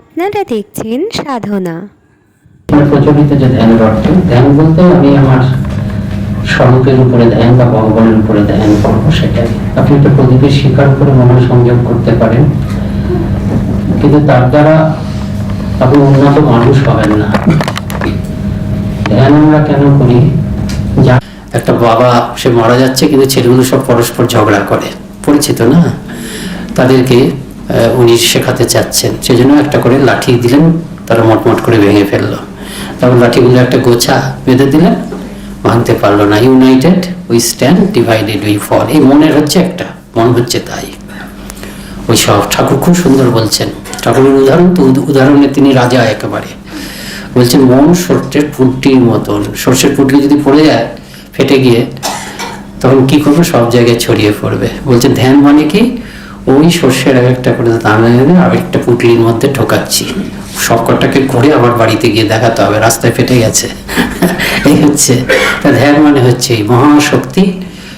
আপনারা দেখছেন সাধনা। আমার প্রচলিত যে ধ্যানের অর্থ ধ্যান বলতে আমি আমার স্বরূপের উপরে ধ্যান বা ভগবানের উপরে ধ্যান করব সেটাই। আপনি একটা প্রদীপের স্বীকার করে মনে সংযোগ করতে পারেন। কিন্তু তার দ্বারা আপনি উন্নত মানুষ হবেন না। ধ্যান আমরা কেন করি? যা একটা বাবা সে মারা যাচ্ছে কিন্তু ছেলেগুলো সব পরস্পর ঝগড়া করে। পরিচিত না? তাদেরকে উনি শেখাতে চাচ্ছেন। সেজন্য একটা করে লাঠি দিলেন, তারা মটমট করে ভেঙে ফেলল। তারপর লাঠিগুলো একটা গোছা বেঁধে দিলেন, ভাঙতে পারল না। United we stand divided we fall এই মনের হচ্ছে একটা, মন হচ্ছে তাই। ওই সব ঠাকুর খুব সুন্দর বলছেন। ঠাকুরের উদাহরণ তো উদাহরণে তিনি রাজা একেবারে। বলছেন, মন সর্ষের পুটটির মতন। সর্ষের পুটলি যদি পড়ে যায়, ফেটে গিয়ে, তখন কি করবে? সব জায়গায় ছড়িয়ে পড়বে। বলছেন, ধ্যান মানে কি? ওই সর্ষের এক একটা করে দানা এনে আরেকটা পুটলির মধ্যে ঢোকাচ্ছি। সব কটাকে করে আবার বাড়িতে গিয়ে দেখাতে হবে, রাস্তায় ফেটে গেছে। এই হচ্ছে তা ধ্যান মানে হচ্ছে এই মহাশক্তি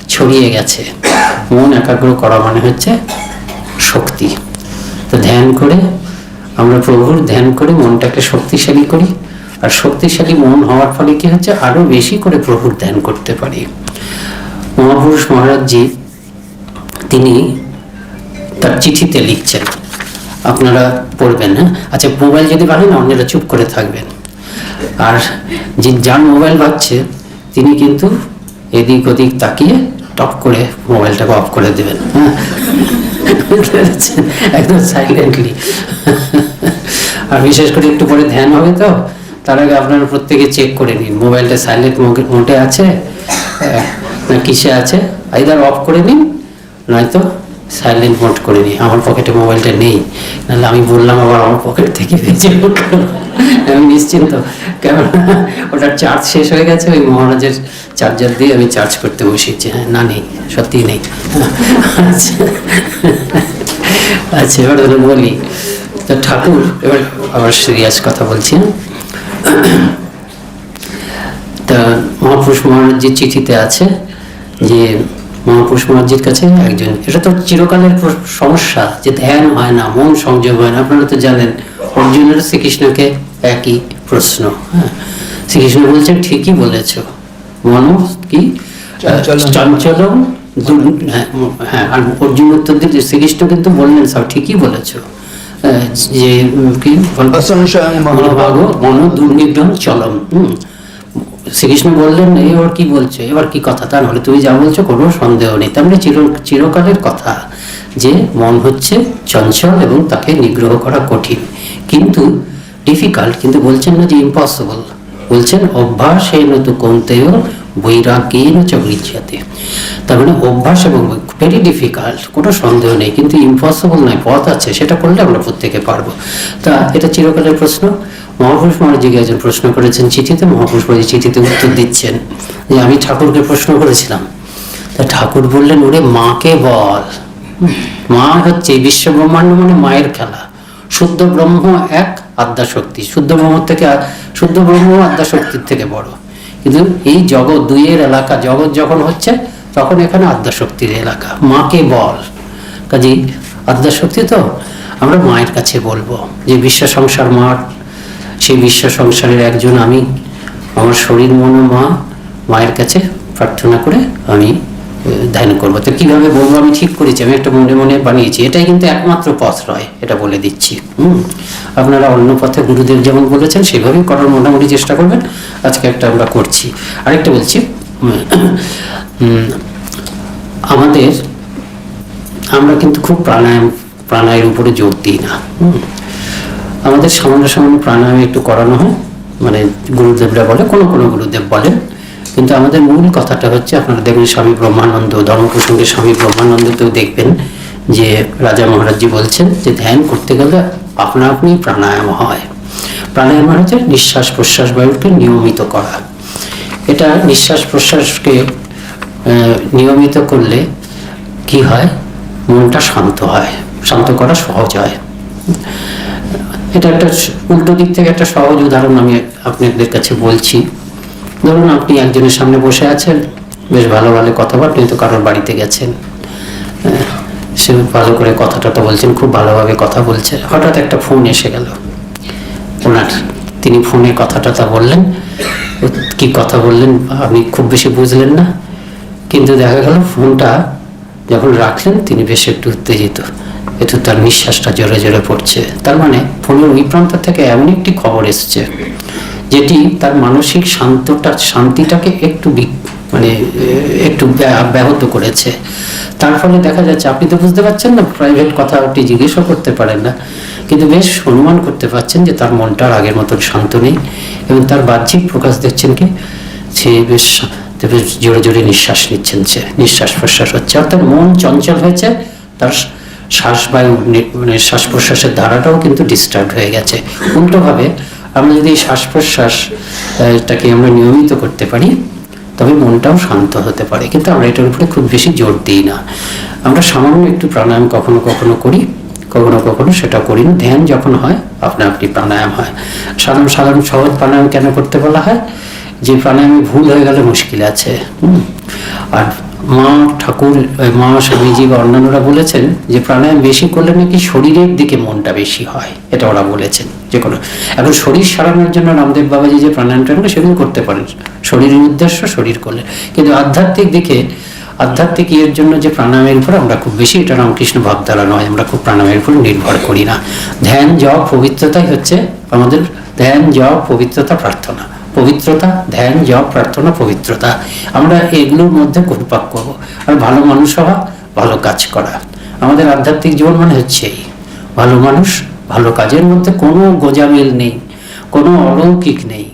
ছড়িয়ে গেছে। মন একাগ্র করা মানে হচ্ছে শক্তি। তো ধ্যান করে, আমরা প্রভুর ধ্যান করে মনটাকে শক্তিশালী করি। আর শক্তিশালী মন হওয়ার ফলে কি হচ্ছে? আরও বেশি করে প্রভুর ধ্যান করতে পারি। মহাপুরুষ মহারাজজি, তিনি তার চিঠিতে লিখছেন। আপনারা পড়বেন হ্যাঁ? আচ্ছা মোবাইল যদি বাড়েন অন্যরা চুপ করে থাকবেন। আর যে যার মোবাইল বাজছে, তিনি কিন্তু এদিক ওদিক তাকিয়ে টপ করে মোবাইলটাকে অফ করে দেবেন হ্যাঁ? একদম সাইলেন্টলি আর বিশেষ করে একটু পরে ধ্যান হবে তো, তার আগে আপনারা প্রত্যেকে চেক করে নিন, মোবাইলটা সাইলেন্ট মোডে আছে না কিসে আছে? আইদার অফ করে নিন, নয়তো সাইলেন্ট মোড করে নিই আমার পকেটে মোবাইলটা নেই। নাহলে আমি বললাম আবার আমার পকেট থেকে বেঁচে আমি নিশ্চিন্ত কেন ওটার চার্জ শেষ হয়ে গেছে, ওই মহারাজের চার্জার দিয়ে আমি চার্জ করতে বসেছি হ্যাঁ না নেই, সত্যিই নেই। আচ্ছা আচ্ছা এবার হলো বলি, তো ঠাকুর, এবার আবার সিরিয়াস কথা বলছি হ্যাঁ? তা মহাপুরুষ মহারাজজির চিঠিতে আছে যে মহাপুরুষ মহারাজজির কাছে একজন। এটা তো চিরকালের সমস্যা যে ধ্যান হয় না মন সংযোগ হয় না। আপনারা তো জানেন অর্জুনের শ্রীকৃষ্ণকে একই প্রশ্ন হ্যাঁ। শ্রীকৃষ্ণ বলছেন ঠিকই বলেছ। মন কি? চঞ্চলম। হ্যাঁ, হ্যাঁ আর অর্জুন উত্তর দিতে শ্রীকৃষ্ণ কিন্তু বললেন সব ঠিকই বলেছ। যে কি? মনোভাগ মন দুর্নিগ্রহ চলম হুম। শ্রীকৃষ্ণ বললেন, এবার কি বলছো? এবার কি কথা? তা নাহলে তুমি যা বলছো কোনো সন্দেহ নেই। তেমনি চির, চিরকালের কথা যে মন হচ্ছে চঞ্চল এবং তাকে নিগ্রহ করা কঠিন। কিন্তু ডিফিকাল্ট কিন্তু বলছেন না যে ইম্পসিবল বলছেন অভ্যাস এই নতুন কমতেও বৈরাগ্যেন চ গৃহ্যতে তার মানে অভ্যাস এবং ভেরি ডিফিকাল্ট কোনো সন্দেহ নেই, কিন্তু ইম্পসিবল নয়, পথ আছে, সেটা করলে আমরা প্রত্যেকে পারব। তা এটা চিরকালের প্রশ্ন। মহাপুরুষ মহারাজিকে একজন প্রশ্ন করেছেন চিঠিতে, মহাপুরুষ মহারাজ চিঠিতে উত্তর দিচ্ছেন যে, আমি ঠাকুরকে প্রশ্ন করেছিলাম। তা ঠাকুর বললেন, ওরে মাকে বল। মা হচ্ছে বিশ্ব ব্রহ্মাণ্ড মানে মায়ের খেলা। শুদ্ধ ব্রহ্ম এক, আদ্যা শক্তি। শুদ্ধ ব্রহ্ম থেকে শুদ্ধ ব্রহ্ম আদ্যা শক্তির থেকে বড়। কিন্তু এই জগৎ, দুইয়ের এলাকা, জগৎ যখন হচ্ছে, তখন এখানে আদ্যাশক্তির এলাকা, মাকে বল। কাজে আদ্যাশক্তি তো আমরা মায়ের কাছে বলব, যে বিশ্ব সংসার মার সেই বিশ্ব সংসারের একজন আমি, আমার শরীর মন মা, মায়ের কাছে প্রার্থনা করে আমি ধ্যান করব। তো কীভাবে বলব? আমি ঠিক করেছি, আমি একটা মনে মনে বানিয়েছি। এটাই কিন্তু একমাত্র পথ নয়, এটা বলে দিচ্ছি। হুম? আপনারা অন্য পথে গুরুদেব যেমন বলেছেন, সেভাবেই করার মোটামুটি চেষ্টা করবেন। আজকে একটা আমরা করছি। আরেকটা বলছি আমাদের, আমরা কিন্তু খুব প্রাণায়াম, প্রাণায়ের উপরে জোর দিই না। আমাদের সামান্য সামান্য প্রাণায়াম একটু করানো হয়। মানে গুরুদেবরা বলে, কোনো কোনো গুরুদেব বলেন কিন্তু আমাদের মূল কথাটা হচ্ছে, আপনারা দেখবেন স্বামী ব্রহ্মানন্দ ধর্ম প্রসঙ্গে স্বামী ব্রহ্মানন্দতেও দেখবেন যে রাজা মহারাজজি বলছেন যে ধ্যান করতে গেলে আপনা আপনি প্রাণায়াম হয়। প্রাণায়াম মানে হচ্ছে নিঃশ্বাস প্রশ্বাস বায়ুকে নিয়মিত করা। এটা নিঃশ্বাস প্রশ্বাসকে নিয়মিত করলে কি হয়? মনটা শান্ত হয়। শান্ত করা সহজ হয়। এটা একটা উল্টো দিক থেকে একটা সহজ উদাহরণ আমি আপনাদের কাছে বলছি। ধরুন আপনি একজনের সামনে বসে আছেন, বেশ ভালো ভালো কথা বলেন কিন্তু কারোর বাড়িতে গেছেন। সে ভালো করে কথাটা তো বলছেন, খুব ভালোভাবে কথা বলছে হঠাৎ একটা ফোন এসে গেল। ওনার, তিনি ফোনে কথাটা তা বললেন। কি কথা বললেন আপনি খুব বেশি বুঝলেন না। কিন্তু দেখা গেল ফোনটা যখন রাখলেন, তিনি বেশ একটু উত্তেজিত। একটু তার নিঃশ্বাসটা জোরে জোরে পড়ছে। তার মানে ফোনের ওই প্রান্ত থেকে এমন একটি খবর এসছে যেটি তার মানসিক শান্তটা, শান্তিটাকে একটু মানে একটু ব্যাহ- ব্যাহত করেছে। তার ফলে দেখা যাচ্ছে, আপনি তো বুঝতে পারছেন না প্রাইভেট কথা আপনি জিজ্ঞেসও করতে পারেন না। কিন্তু বেশ অনুমান করতে পারছেন যে তার মনটা আর আগের মতন শান্ত নেই এবং তার বাহ্যিক প্রকাশ দেখছেন কি? সে বেশ বেশ জোরে জোরে নিঃশ্বাস নিচ্ছেন সে, নিঃশ্বাস প্রশ্বাস হচ্ছে। অর্থাৎ মন চঞ্চল হয়েছে, তার শ্বাস বায়ু মানে শ্বাস প্রশ্বাসের ধারাটাও কিন্তু ডিস্টার্ব হয়ে গেছে। উল্টোভাবে আমরা যদি শ্বাস প্রশ্বাস আহ, এটাকে আমরা নিয়মিত করতে পারি তবে মনটাও শান্ত হতে পারে। কিন্তু আমরা এটার উপরে খুব বেশি জোর দিই না। আমরা সামান্য একটু প্রাণায়াম কখনো কখনো করি কখনো কখনো সেটা করি না। ধ্যান যখন হয় আপনা আপনি প্রাণায়াম হয়। সাধারণ সাধারণ সহজ প্রাণায়াম কেন করতে বলা হয়? যে প্রাণায়ামে ভুল হয়ে গেলে মুশকিল আছে। আর মা ঠাকুর মা স্বামীজি বা অন্যান্যরা বলেছেন যে প্রাণায়াম বেশি করলে নাকি শরীরের দিকে মনটা বেশি হয়। এটা ওরা বলেছেন। যে কোনো এখন শরীর সারানোর জন্য রামদেব বাবাজি যে প্রাণায়ামটা সেগুলো করতে পারেন। শরীরের উদ্দেশ্য শরীর করলে। কিন্তু আধ্যাত্মিক দিকে, আধ্যাত্মিক ইয়ের জন্য যে প্রাণায়ামের উপর আমরা খুব বেশি এটা রামকৃষ্ণ ভাবধারা নয়। আমরা খুব প্রাণায়ামের উপর নির্ভর করি না। ধ্যান, জপ, পবিত্রতাই হচ্ছে আমাদের ধ্যান, জপ, পবিত্রতা, প্রার্থনা। পবিত্রতা, ধ্যান, জপ, প্রার্থনা, পবিত্রতা। আমরা এগুলোর মধ্যে ঘুরপাক করব। আর ভালো মানুষ হওয়া, ভালো কাজ করা। আমাদের আধ্যাত্মিক জীবন মানে হচ্ছে এই ভালো মানুষ ভালো কাজের মধ্যে কোনো গোজামিল নেই, কোনো অলৌকিক নেই।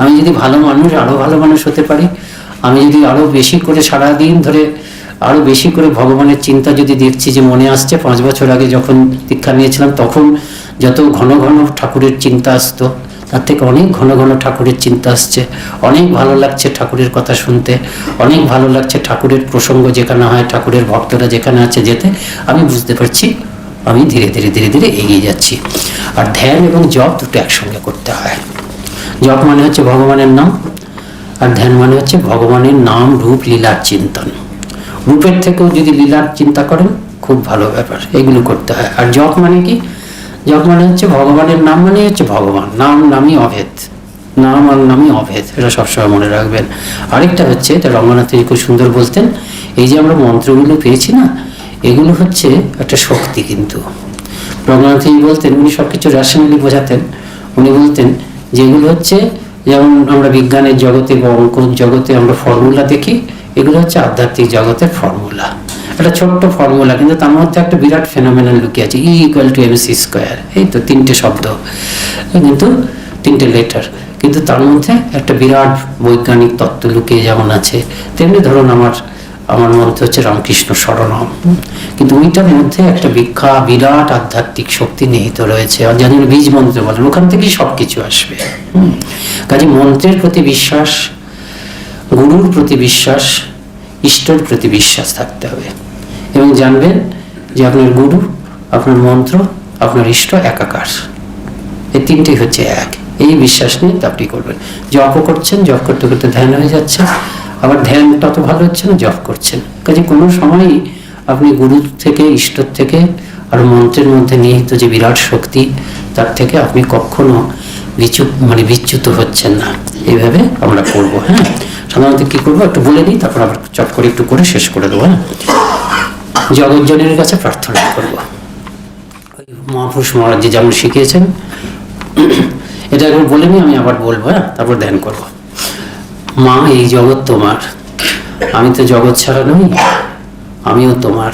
আমি যদি ভালো মানুষ আরও ভালো মানুষ হতে পারি, আমি যদি আরও বেশি করে সারা দিন ধরে আরও বেশি করে ভগবানের চিন্তা যদি দেখছি যে মনে আসছে, পাঁচ বছর আগে যখন দীক্ষা নিয়েছিলাম, তখন যত ঘন ঘন ঠাকুরের চিন্তা আসতো, তার থেকে অনেক ঘন ঘন ঠাকুরের চিন্তা আসছে। অনেক ভালো লাগছে ঠাকুরের কথা শুনতে, অনেক ভালো লাগছে ঠাকুরের প্রসঙ্গ যেখানে হয়, ঠাকুরের ভক্তরা যেখানে আছে যেতে। আমি বুঝতে পারছি আমি ধীরে ধীরে ধীরে ধীরে এগিয়ে যাচ্ছি। আর ধ্যান এবং জপ দুটো একসঙ্গে করতে হয়। জপ মানে হচ্ছে ভগবানের নাম, আর ধ্যান মানে হচ্ছে ভগবানের নাম, রূপ, লীলার চিন্তন। রূপের থেকেও যদি লীলার চিন্তা করেন, খুব ভালো ব্যাপার, এগুলো করতে হয়। আর জপ মানে কি? জপ মানে হচ্ছে ভগবানের নাম মানে হচ্ছে ভগবান। নাম নামই অভেদ। নাম আর নামই অভেদ, এটা সবসময় মনে রাখবেন। আরেকটা হচ্ছে, এটা রঙ্গনাথ খুব সুন্দর বলতেন, এই যে আমরা মন্ত্রগুলো পেয়েছি না এগুলো হচ্ছে একটা শক্তি কিন্তু। তিনি বলতেন, উনি সবকিছু রেশনালি বোঝাতেন। উনি বলতেন যে এগুলো হচ্ছে যেমন আমরা বিজ্ঞানের জগতে বা অঙ্ক জগতে আমরা ফর্মুলা দেখি, এগুলো হচ্ছে আধ্যাত্মিক জগতের ফর্মুলা। একটা ছোট্ট ফর্মুলা, কিন্তু তার মধ্যে একটা বিরাট ফেনোমেনাল লুকিয়ে আছে E equal to M C square এই তো তিনটে শব্দ, কিন্তু তিনটে লেটার কিন্তু তার মধ্যে একটা বিরাট বৈজ্ঞানিক তত্ত্ব লুকিয়ে যেমন আছে, তেমনি ধরুন আমার আমার মধ্যে হচ্ছে রামকৃষ্ণ স্মরণম কিন্তু ওইটার মধ্যে একটা বিখ্যা বিরাট আধ্যাত্মিক শক্তি নিহিত রয়েছে। জানি বীজ মন্ত্র বলেন, ওখান থেকেই সব কিছু আসবে কাজে মন্ত্রের প্রতি বিশ্বাস, গুরুর প্রতি বিশ্বাস, ইষ্টর প্রতি বিশ্বাস থাকতে হবে। এবং জানবেন যে আপনার গুরু, আপনার মন্ত্র, আপনার ইষ্ট একাকার। এই তিনটি হচ্ছে এক। এই বিশ্বাস নিয়ে আপনি করবেন। জপও করছেন জপ করতে করতে ধ্যান হয়ে যাচ্ছে। আবার ধ্যান তত ভালো হচ্ছে না জপ করছেন কাজে কোনো সময়ই আপনি গুরু থেকে, ঈশ্বর থেকে, আর মন্ত্রের মধ্যে নিহিত যে বিরাট শক্তি, তার থেকে আপনি কখনো বিচু মানে বিচ্যুত হচ্ছেন না। এইভাবে আমরা করব হ্যাঁ? সাধারণত কি করব? একটু বলে নিই, তারপর আবার চট করে একটু করে শেষ করে দেবো হ্যাঁ? জগজ্জনের কাছে প্রার্থনা করব। মহাপুরুষ মহারাজ যেমন শিখিয়েছেন, এটা একবার বলে নি আমি আবার বলব হ্যাঁ? তারপর ধ্যান করব। মা, এই জগৎ তোমার। আমি তো জগৎ ছাড়া নই, আমিও তোমার।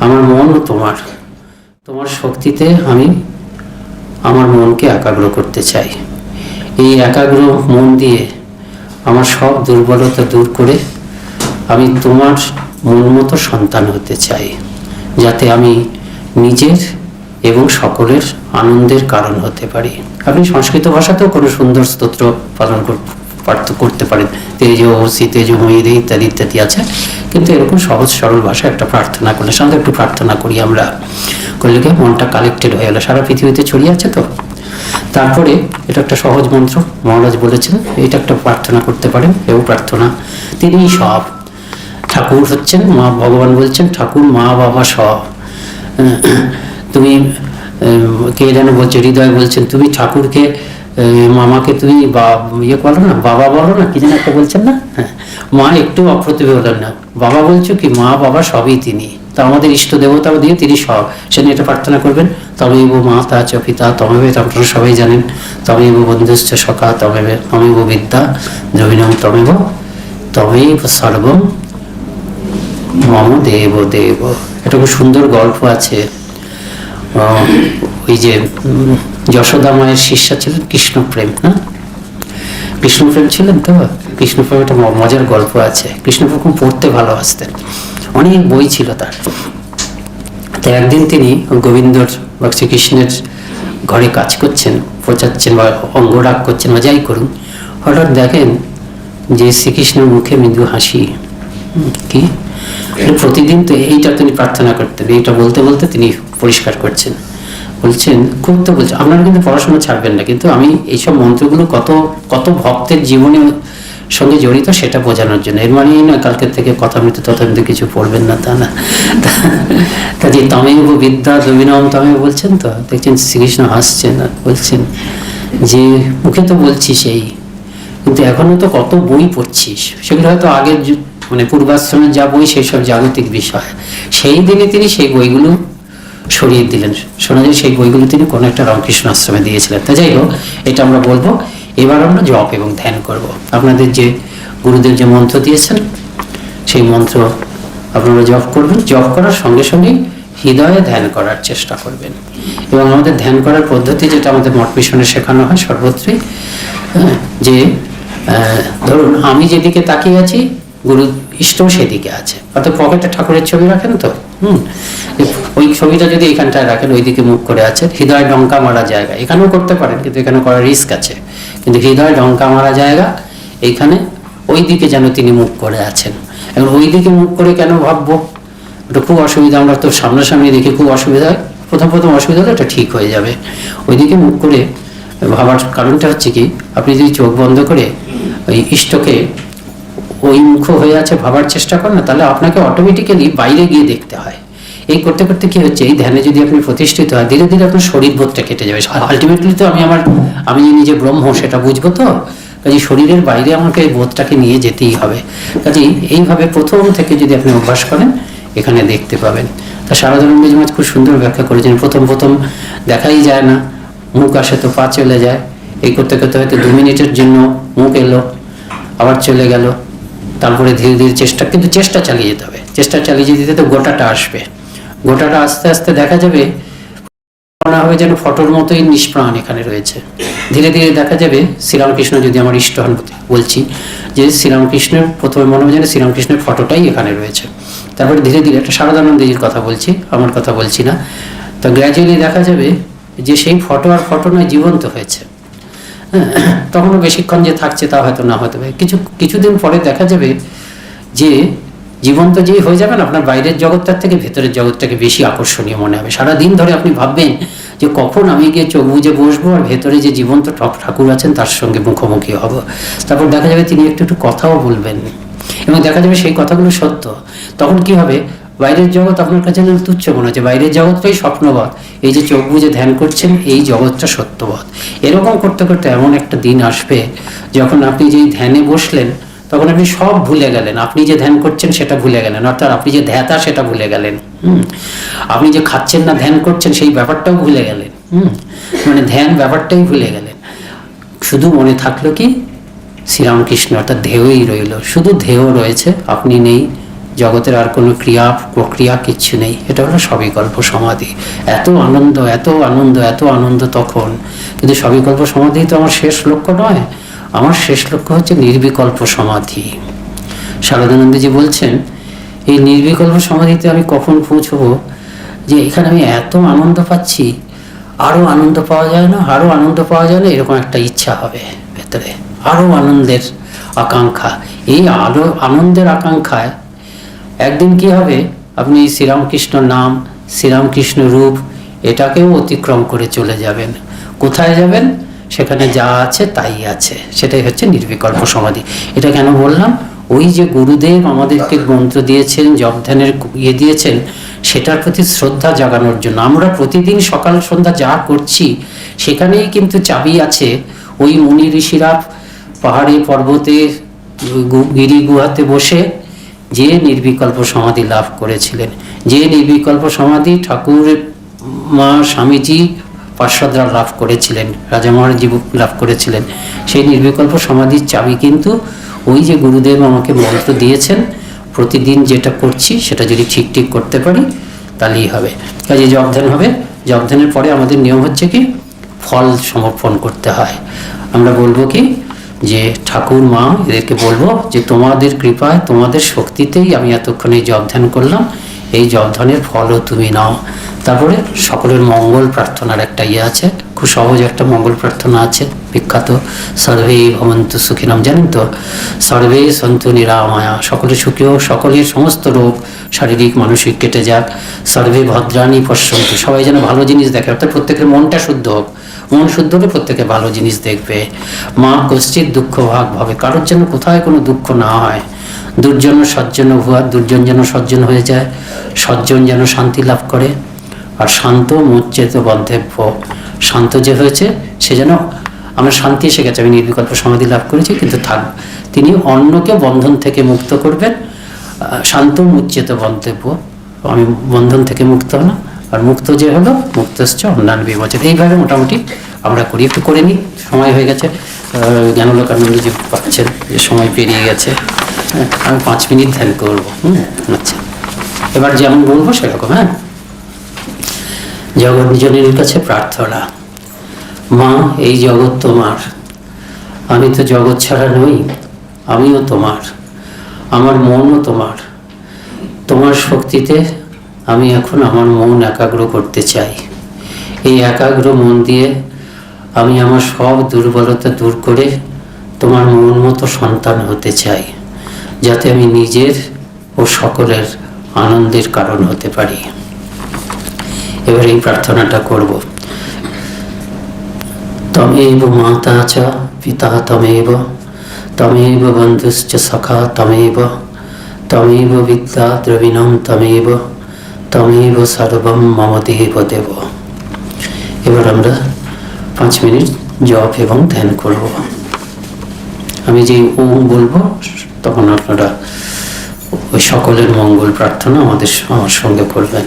আমার মনও তোমার। তোমার শক্তিতে আমি আমার মনকে একাগ্র করতে চাই। এই একাগ্র মন দিয়ে আমার সব দুর্বলতা দূর করে আমি তোমার মন মতো সন্তান হতে চাই, যাতে আমি নিজের এবং সকলের আনন্দের কারণ হতে পারি। আপনি সংস্কৃত ভাষাতেও কোনো সুন্দর স্তোত্র পালন কর- পার্থ করতে পারেন। তেজ ওসি তেজ, ময়ূর ইত্যাদি ইত্যাদি আছে কিন্তু এরকম সহজ, সরল ভাষায় একটা প্রার্থনা করলে সাধারণত একটু প্রার্থনা করি আমরা। করলে কি মনটা কালেক্টেড হয়ে গেল। সারা পৃথিবীতে ছড়িয়ে আছে তো? তারপরে, এটা একটা সহজ মন্ত্র, মহারাজ বলেছেন, এটা একটা প্রার্থনা করতে পারেন, এও প্রার্থনা। তিনিই সব। ঠাকুর হচ্ছেন, মা ভগবান বলছেন, ঠাকুর, মা বাবা সব। তুমি কে যেন বলছে, হৃদয় বলছেন, তুমি ঠাকুরকে মামাকে তুমি বা- ইয়ে করো না, বাবা বলো না, কি যেন একটা বলছেন না? হ্যাঁ মা একটু অপ্রতিভ হলেন না। বাবা বলছো কি, মা, বাবা সবই তিনি। তা আমাদের ইষ্ট দেবতাও দিয়ে তিনি সব। সেদিন এটা প্রার্থনা করবেন। তমেব মাতা চ পিতা তমেব আপনারা সবাই জানেন। তবে তমেব বন্ধুশ্চ সখা তমেব তমেব বিদ্যা দ্রবিণম তমেব তমেব সর্বম মম দেব দেব। এটা খুব সুন্দর গল্প আছে। ওই যে যশোদা মায়ের শিষ্যা ছিলেন কৃষ্ণপ্রেম না কৃষ্ণপ্রেম ছিলেন তো? কৃষ্ণপ্রেম একটা মজার গল্প আছে। কৃষ্ণপ্রেম খুব পড়তে ভালোবাসতেন। অনেক বই ছিল তার। তো একদিন তিনি গোবিন্দর বা শ্রীকৃষ্ণের ঘরে কাজ করছেন পচাচ্ছেন বা অঙ্গরাগ করছেন বা যাই করুন হঠাৎ দেখেন যে শ্রীকৃষ্ণের মুখে মৃদু হাসি। কি? প্রতিদিন তো এইটা তিনি প্রার্থনা করতেন এইটা বলতে বলতে তিনি পরিষ্কার করছেন। বলছেন, খুব তো বলছেন আপনারা কিন্তু পড়াশোনা ছাড়বেন না, কিন্তু আমি এইসব মন্ত্রগুলো কত কত ভক্তের জীবনে সঙ্গে জড়িত সেটা বোঝানোর জন্য। এর মানেই না কালকের থেকে কথা মৃত্যু তথামৃত্যু কিছু পড়বেন না, তা না। তা যে তমেব বিদ্যা দবিনম তমেব বলছেন তো, দেখছেন শ্রীকৃষ্ণ হাসছেন আর বলছেন যে, মুখে তো বলছি সেই, কিন্তু এখনও তো কত বই পড়ছিস? সেগুলো হয়তো আগের মানে পূর্বাশ্রমের যা বই সেই সব জাগতিক বিষয়। সেই দিনে তিনি সেই বইগুলো সরিয়ে দিলেন। শোনা যায় সেই বইগুলো তিনি কোনো একটা রামকৃষ্ণ আশ্রমে দিয়েছিলেন। তা যাই হোক এটা আমরা বলব। এবার আমরা জপ এবং ধ্যান করব। আপনাদের যে গুরুদেব যে মন্ত্র দিয়েছেন সেই মন্ত্র আপনারা জপ করবেন। জপ করার সঙ্গে সঙ্গে হৃদয়ে ধ্যান করার চেষ্টা করবেন। এবং আমাদের ধ্যান করার পদ্ধতি যেটা আমাদের মঠ মিশনে শেখানো হয় সর্বত্রই হ্যাঁ, যে ধরুন আমি যেদিকে তাকিয়ে আছি গুরু ইষ্টও সেদিকে আছে। অর্থাৎ পকেটে ঠাকুরের ছবি রাখেন তো? হুম। ওই ছবিটা যদি এখানটায় রাখেন, ওইদিকে মুখ করে আছে, হৃদয় ডঙ্কা মারা জায়গা। এখানেও করতে পারেন, কিন্তু এখানে করার রিস্ক আছে। কিন্তু হৃদয় ডঙ্কা মারা জায়গা, এইখানে ওই দিকে যেন তিনি মুখ করে আছেন। এখন ওই দিকে মুখ করে কেন ভাববো? ওটা খুব অসুবিধা, আমরা তো সামনাসামনি দেখি খুব অসুবিধা হয়। প্রথম প্রথম অসুবিধা হলে এটা ঠিক হয়ে যাবে। ওইদিকে মুখ করে ভাবার কারণটা হচ্ছে কি, আপনি যদি চোখ বন্ধ করে ওই ইষ্টকে ওই মুখ হয়ে আছে ভাবার চেষ্টা করেন না, তাহলে আপনাকে অটোমেটিক্যালি বাইরে গিয়ে দেখতে হয়। এই করতে করতে কি হচ্ছে, এই ধ্যানে যদি আপনি প্রতিষ্ঠিত হয়, ধীরে ধীরে আপনার শরীর বোধটা কেটে যাবে। আলটিমেটলি তো আমি আমার, আমি যে নিজে ব্রহ্ম, সেটা বুঝব তো? কাজে শরীরের বাইরে আমাকে এই বোধটাকে নিয়ে যেতেই হবে। কাজেই এইভাবে প্রথম থেকে যদি আপনি অভ্যাস করেন, এখানে দেখতে পাবেন। তা সারদানন্দ মহারাজ খুব সুন্দর ব্যাখ্যা করেছেন। প্রথম প্রথম দেখাই যায় না, মুখ আসে তো পা চলে যায়। এই করতে করতে হয়তো দু মিনিটের জন্য মুখ এলো, আবার চলে গেল। তারপরে ধীরে ধীরে চেষ্টা কিন্তু চেষ্টা চালিয়ে যেতে হবে। চেষ্টা চালিয়ে যেতে তো গোটাটা আসবে। গোটাটা আস্তে আস্তে দেখা যাবে মনে হবে যেন ফটোর মতোই নিষ্প্রাণ এখানে রয়েছে। ধীরে ধীরে দেখা যাবে শ্রীরামকৃষ্ণ যদি আমার ইষ্ট হন বলছি যে শ্রীরামকৃষ্ণের প্রথমে মনে হবে যেন শ্রীরামকৃষ্ণের ফটোটাই এখানে রয়েছে। তারপরে ধীরে ধীরে একটা শারদানন্দজির কথা বলছি আমার কথা বলছি না। তো গ্র্যাজুয়ালি দেখা যাবে যে সেই ফটো আর ফটো নয় জীবন্ত হয়েছে। হ্যাঁ, তখনও বেশিক্ষণ যে থাকছে তা হয়তো না হতে পারে। কিছু, কিছুদিন পরে দেখা যাবে যে জীবন তো যেই হয়ে যাবেন, আপনার বাইরের জগৎটার থেকে ভেতরের জগৎটাকে বেশি আকর্ষণীয় মনে হবে। সারা দিন ধরে আপনি ভাববেন যে কখন আমি গিয়ে চোখ বুঝে বসবো আর ভেতরে যে জীবন্ত ঠক ঠাকুর আছেন তার সঙ্গে মুখোমুখি হব। তারপর দেখা যাবে তিনি একটু একটু কথাও বলবেন। এবং দেখা যাবে সেই কথাগুলো সত্য। তখন কি হবে? বাইরের জগৎ আপনার কাছে যেন তুচ্ছ মনে হচ্ছে। বাইরের জগৎটাই স্বপ্নবৎ এই যে চোখ বুঝে ধ্যান করছেন, এই জগৎটা সত্যবৎ এরকম করতে করতে এমন একটা দিন আসবে, যখন আপনি যেই ধ্যানে বসলেন, তখন আপনি সব ভুলে গেলেন। আপনি যে ধ্যান করছেন, সেটা ভুলে গেলেন। অর্থাৎ আপনি যে ধ্যাতা, সেটা ভুলে গেলেন। হুম? আপনি যে খাচ্ছেন না, ধ্যান করছেন, সেই ব্যাপারটাও ভুলে গেলেন। হুম? মানে ধ্যান ব্যাপারটাই ভুলে গেলেন। শুধু মনে থাকল কি? শ্রীরামকৃষ্ণ, অর্থাৎ ধেয়ই রইল। শুধু ধেয় রয়েছে, আপনি নেই। জগতের আর কোনো ক্রিয়া, প্রক্রিয়া কিচ্ছু নেই। এটা হলো সবিকল্প সমাধি। এত আনন্দ এত আনন্দ এত আনন্দ তখন। কিন্তু সবিকল্প সমাধি তো আমার শেষ লক্ষ্য নয়। আমার শেষ লক্ষ্য হচ্ছে নির্বিকল্প সমাধি। শারদানন্দজি বলছেন, এই নির্বিকল্প সমাধিতে আমি কখন পৌঁছবো? যে এখানে আমি এত আনন্দ পাচ্ছি আরও আনন্দ পাওয়া যায় না আরও আনন্দ পাওয়া যায় না, এরকম একটা ইচ্ছা হবে ভেতরে। আরও আনন্দের আকাঙ্ক্ষা। এই আরও আনন্দের আকাঙ্ক্ষায় একদিন কি হবে? আপনি শ্রীরামকৃষ্ণ নাম, শ্রীরামকৃষ্ণ রূপ, এটাকেও অতিক্রম করে চলে যাবেন। কোথায় যাবেন? সেখানে যা আছে তাই আছে। সেটাই হচ্ছে নির্বিকল্প সমাধি। এটা কেন বললাম? ওই যে গুরুদেব আমাদেরকে মন্ত্র দিয়েছেন জপ ধ্যানের ইয়ে দিয়েছেন, সেটার প্রতি শ্রদ্ধা জাগানোর জন্য। আমরা প্রতিদিন সকাল সন্ধ্যা যা করছি, সেখানেই কিন্তু চাবি আছে। ওই মুনি ঋষিরা পাহাড়ে, পর্বতে গিরি গুহাতে বসে যে নির্বিকল্প সমাধি লাভ করেছিলেন। যে নির্বিকল্প সমাধি ঠাকুর, মা, স্বামীজি, পার্শ্বদরা লাভ করেছিলেন, রাজা মহারাজি লাভ করেছিলেন। সেই নির্বিকল্প সমাধির চাবি কিন্তু ওই যে গুরুদেব আমাকে মন্ত্র দিয়েছেন, প্রতিদিন যেটা করছি সেটা যদি ঠিক ঠিক করতে পারি, তাহলেই হবে। কাজে জবধান হবে। জবধানের পরে আমাদের নিয়ম হচ্ছে কি, ফল সমর্পণ করতে হয়। আমরা বলব কি, যে ঠাকুর, মা, এদেরকে বলব যে তোমাদের কৃপায়, তোমাদের শক্তিতেই আমি এতক্ষণ এই ধ্যান করলাম। এই জব ধ্যানের ফলও তুমি নাও। তারপরে সকলের মঙ্গল প্রার্থনার একটা ইয়ে আছে। খুব সহজ একটা মঙ্গল প্রার্থনা আছে। বিখ্যাত, সর্বে ভবন্তু সুখিনাম জানেন তো? সর্বে সন্তু নিরাময়া সকলে সুখী হোক, সকলের সমস্ত রোগ শারীরিক, মানসিক কেটে যাক। সর্বে ভদ্রাণী পশ্যন্তু সবাই যেন ভালো জিনিস দেখে, অর্থাৎ প্রত্যেকের মনটা শুদ্ধ হোক। মন শুদ্ধ হলে প্রত্যেকে ভালো জিনিস দেখবে। মা কশ্চিত দুঃখ ভাগ ভাবে, কারোর যেন কোথায় কোনো দুঃখ না হয়। দুর্জন সজ্জন ভুয়া দুর্জন যেন সজ্জন হয়ে যায়, সজ্জন যেন শান্তি লাভ করে। আর শান্ত মুচ্চেত বদ্ধেভ্য শান্ত যে হয়েছে, সে যেন, আমার শান্তি এসে গেছে, আমি নির্বিকল্প সমাধি লাভ করেছি, কিন্তু থাক। তিনি অন্যকে বন্ধন থেকে মুক্ত করবেন। শান্ত মুচ্চেত বদ্ধেভ্য আমি বন্ধন থেকে মুক্ত হলাম। আর মুক্ত যে হলো মুক্ত হচ্ছে অন্যান্য বিমোচন। এইভাবে মোটামুটি আমরা করি। একটু করে নিই সময় হয়ে গেছে। জ্ঞানলোকানন্দ যে পাচ্ছেন যে সময় পেরিয়ে গেছে হ্যাঁ, আমি পাঁচ মিনিট ধ্যান করব। হুম আচ্ছা। এবার যেমন বলব সেরকম হ্যাঁ। জগৎজনের কাছে প্রার্থনা। মা এই জগৎ তোমার। আমি তো জগৎ ছাড়া নই আমিও তোমার। আমার মনও তোমার। তোমার শক্তিতে আমি এখন আমার মন একাগ্র করতে চাই। এই একাগ্র মন দিয়ে আমি আমার সব দুর্বলতা দূর করে তোমার মন মতো সন্তান হতে চাই, যাতে আমি নিজের ও সকলের আনন্দের কারণ হতে পারি। এবার এই প্রার্থনাটা করব। তমেব মাতা চ, পিতা তমেব তমেব বন্ধুশ্চ সখা তমেব তমেব বিদ্যা দ্রবিণম তমেব। তমেব সর্বম মম দেব দেব। এবার আমরা পাঁচ মিনিট জপ এবং ধ্যান করব। আমি যে ওম বলব, তখন আপনারা ওই সকলের মঙ্গল প্রার্থনা আমাদের আমার সঙ্গে করবেন।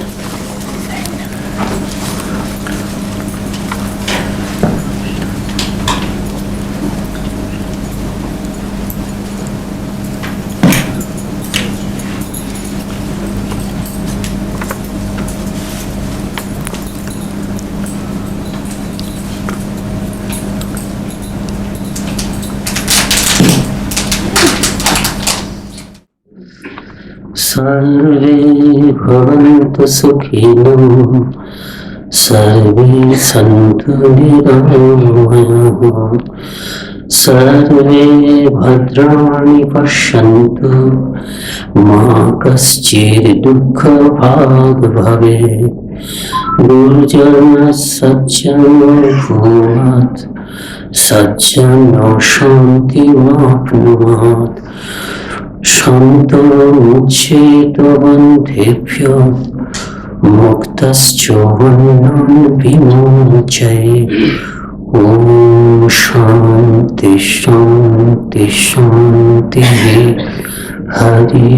सर्वे भवन्तु सर्वे सन्तु निरामयाः सर्वे भद्राणि पश्यन्तु, मा कश्चिद्दुःखभाग् भवेत्। दुर्जनः सज्जनो सज्जनो शान्तिमाप्नुयात् সন্ত মুচ্ছেত বন্ধেভ্য মুক্তশ্চ বিমোচয় ওম শান্তি শান্তি শান্তি। হরি